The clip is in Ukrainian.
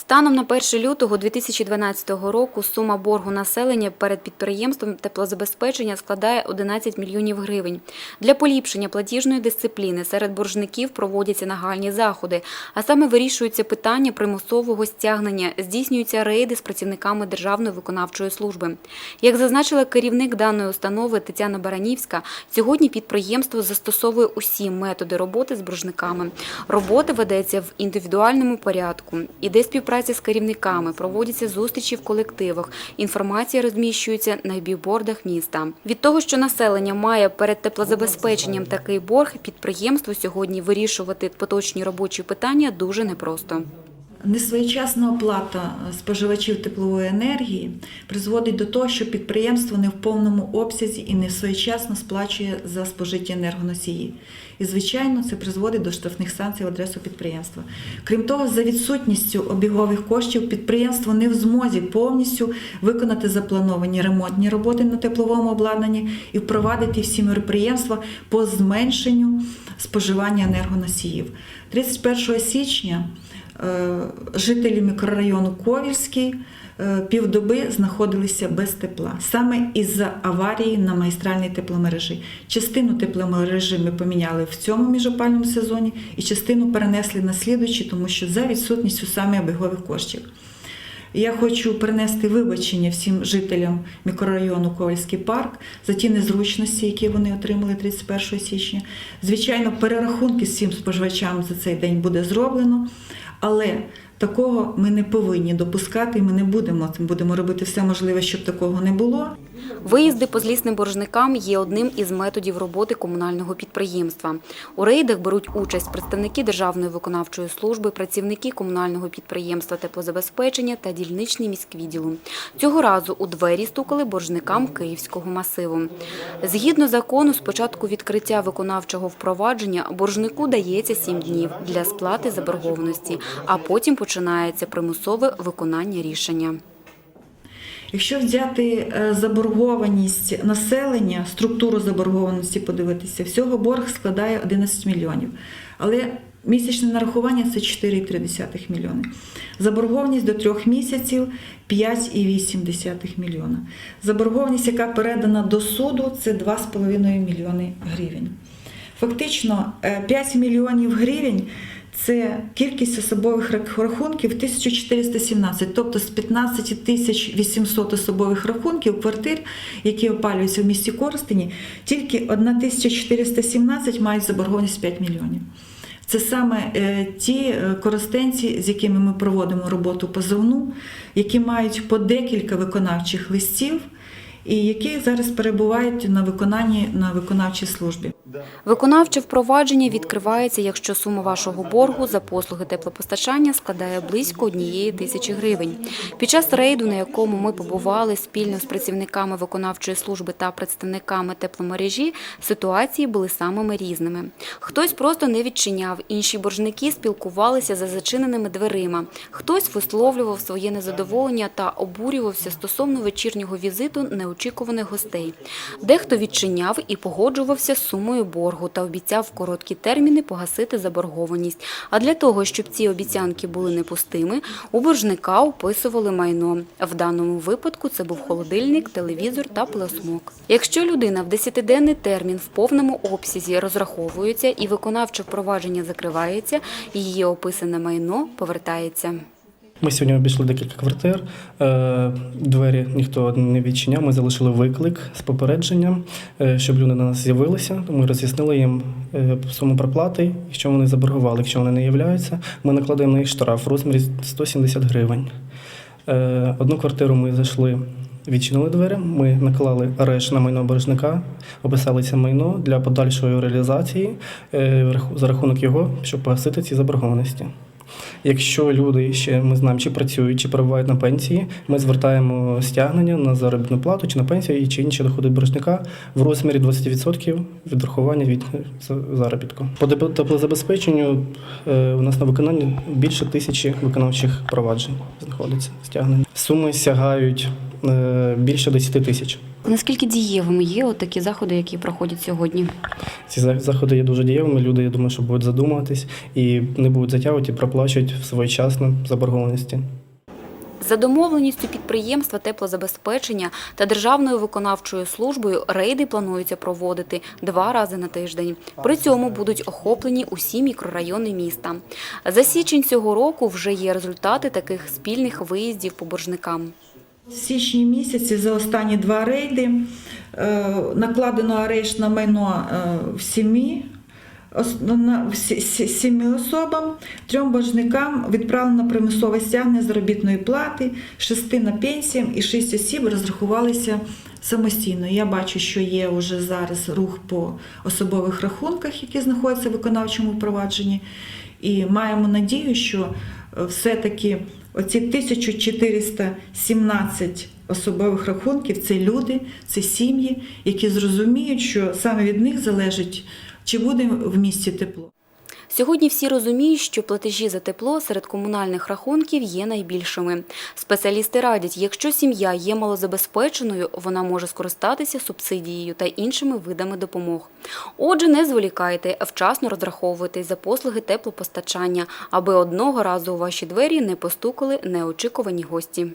Станом на 1 лютого 2012 року сума боргу населення перед підприємством теплозабезпечення складає 11 мільйонів гривень. Для поліпшення платіжної дисципліни серед боржників проводяться нагальні заходи, а саме вирішуються питання примусового стягнення, здійснюються рейди з працівниками Державної виконавчої служби. Як зазначила керівник даної установи Тетяна Баранівська, сьогодні підприємство застосовує усі методи роботи з боржниками. Робота ведеться в індивідуальному порядку. Іде співпраця з керівниками, проводяться зустрічі в колективах. Інформація розміщується на бібордах міста. Від того, що населення має перед теплозабезпеченням такий борг, підприємству сьогодні вирішувати поточні робочі питання дуже непросто. Несвоєчасна оплата споживачів теплової енергії призводить до того, що підприємство не в повному обсязі і не своєчасно сплачує за спожиті енергоносії. І, звичайно, це призводить до штрафних санкцій в адресу підприємства. Крім того, за відсутністю обігових коштів підприємство не в змозі повністю виконати заплановані ремонтні роботи на тепловому обладнанні і впровадити всі мероприємства по зменшенню споживання енергоносіїв. 31 січня Е, жителі мікрорайону Ковільський е, півдоби знаходилися без тепла саме із-за аварії на магістральній тепломережі. Частину тепломережі ми поміняли в цьому міжопальному сезоні і частину перенесли на слідуючий, тому що за відсутністю саме обігових коштів. Я хочу принести вибачення всім жителям мікрорайону Ковальський парк за ті незручності, які вони отримали 31 січня. Звичайно, перерахунки всім споживачам за цей день буде зроблено, але такого ми не повинні допускати, і ми не будемо. цим, будемо робити все можливе, щоб такого не було. Виїзди по злісним боржникам є одним із методів роботи комунального підприємства. У рейдах беруть участь представники Державної виконавчої служби, працівники комунального підприємства теплозабезпечення та дільничний міськвідділу. Цього разу у двері стукали боржникам Київського масиву. Згідно закону, з початку відкриття виконавчого впровадження боржнику дається 7 днів для сплати заборгованості, а потім починається примусове виконання рішення. Якщо взяти е, заборгованість населення, структуру заборгованості подивитися, всього борг складає 11 мільйонів. Але місячне нарахування це 4,3 мільйони. Заборгованість до трьох місяців 5,8 мільйона. Заборгованість, яка передана до суду, це 2,5 мільйони гривень. Фактично, е, 5 мільйонів гривень це кількість особових рахунків 1417, тобто з 15 тисяч 800 особових рахунків квартир, які опалюються в місті Коростені, тільки 1417 мають заборгованість 5 мільйонів. Це саме е, ті е, користенці, з якими ми проводимо роботу позовну, які мають по декілька виконавчих листів і які зараз перебувають на виконанні на виконавчій службі. Виконавче впровадження відкривається, якщо сума вашого боргу за послуги теплопостачання складає близько однієї тисячі гривень. Під час рейду, на якому ми побували спільно з працівниками виконавчої служби та представниками тепломережі, ситуації були самими різними. Хтось просто не відчиняв, інші боржники спілкувалися за зачиненими дверима. Хтось висловлював своє незадоволення та обурювався стосовно вечірнього візиту неочікуваних гостей. Дехто відчиняв і погоджувався з сумою боргу та обіцяв в короткі терміни погасити заборгованість. А для того, щоб ці обіцянки були не пустими, у боржника описували майно. В даному випадку це був холодильник, телевізор та пласмок. Якщо людина в 10-денний термін в повному обсязі розраховується і виконавче впровадження закривається, її описане майно повертається. Ми сьогодні обійшли декілька квартир. Е, Двері ніхто не відчиняв. Ми залишили виклик з попередженням, е, щоб люди на нас з'явилися. Ми роз'яснили їм е, суму проплати, що вони заборгували. Якщо вони не являються, ми накладаємо на їх штраф в розмірі 170 гривень. Одну квартиру ми зайшли. Відчинили двері, ми наклали арешт на майно боржника, описали це майно для подальшої реалізації за рахунок його, щоб погасити ці заборгованості. Якщо люди ще ми знаємо, чи працюють, чи перебувають на пенсії, ми звертаємо стягнення на заробітну плату чи на пенсію чи інші доходи боржника в розмірі 20% відрахування від заробітку. По теплозабезпеченню е, у нас на виконанні більше тисячі виконавчих проваджень знаходиться стягнення. Суми сягають е, більше 10 тисяч. Наскільки дієвими є от такі заходи, які проходять сьогодні? Ці заходи є дуже дієвими. Люди, я думаю, що будуть задумуватись і не будуть затягувати, і проплачують своєчасно заборгованості. За домовленістю підприємства теплозабезпечення та Державною виконавчою службою рейди планується проводити два рази на тиждень. При цьому будуть охоплені усі мікрорайони міста. За січень цього року вже є результати таких спільних виїздів по боржникам. В січні місяці за останні два рейди е, накладено арешт на майно е, в сім'ї. ос- на- в сі- сі- Сімі особам, трьом боржникам відправлено примусове стягнення заробітної плати, шести на пенсіям і шість осіб розрахувалися самостійно. Я бачу, що є вже зараз рух по особових рахунках, які знаходяться в виконавчому провадженні. І маємо надію, що е, все-таки оці 1417 особових рахунків це люди, це сім'ї, які зрозуміють, що саме від них залежить, чи буде в місті тепло. Сьогодні всі розуміють, що платежі за тепло серед комунальних рахунків є найбільшими. Спеціалісти радять, якщо сім'я є малозабезпеченою, вона може скористатися субсидією та іншими видами допомог. Отже, не зволікайте, вчасно розраховуйтесь за послуги теплопостачання, аби одного разу у ваші двері не постукали неочікувані гості.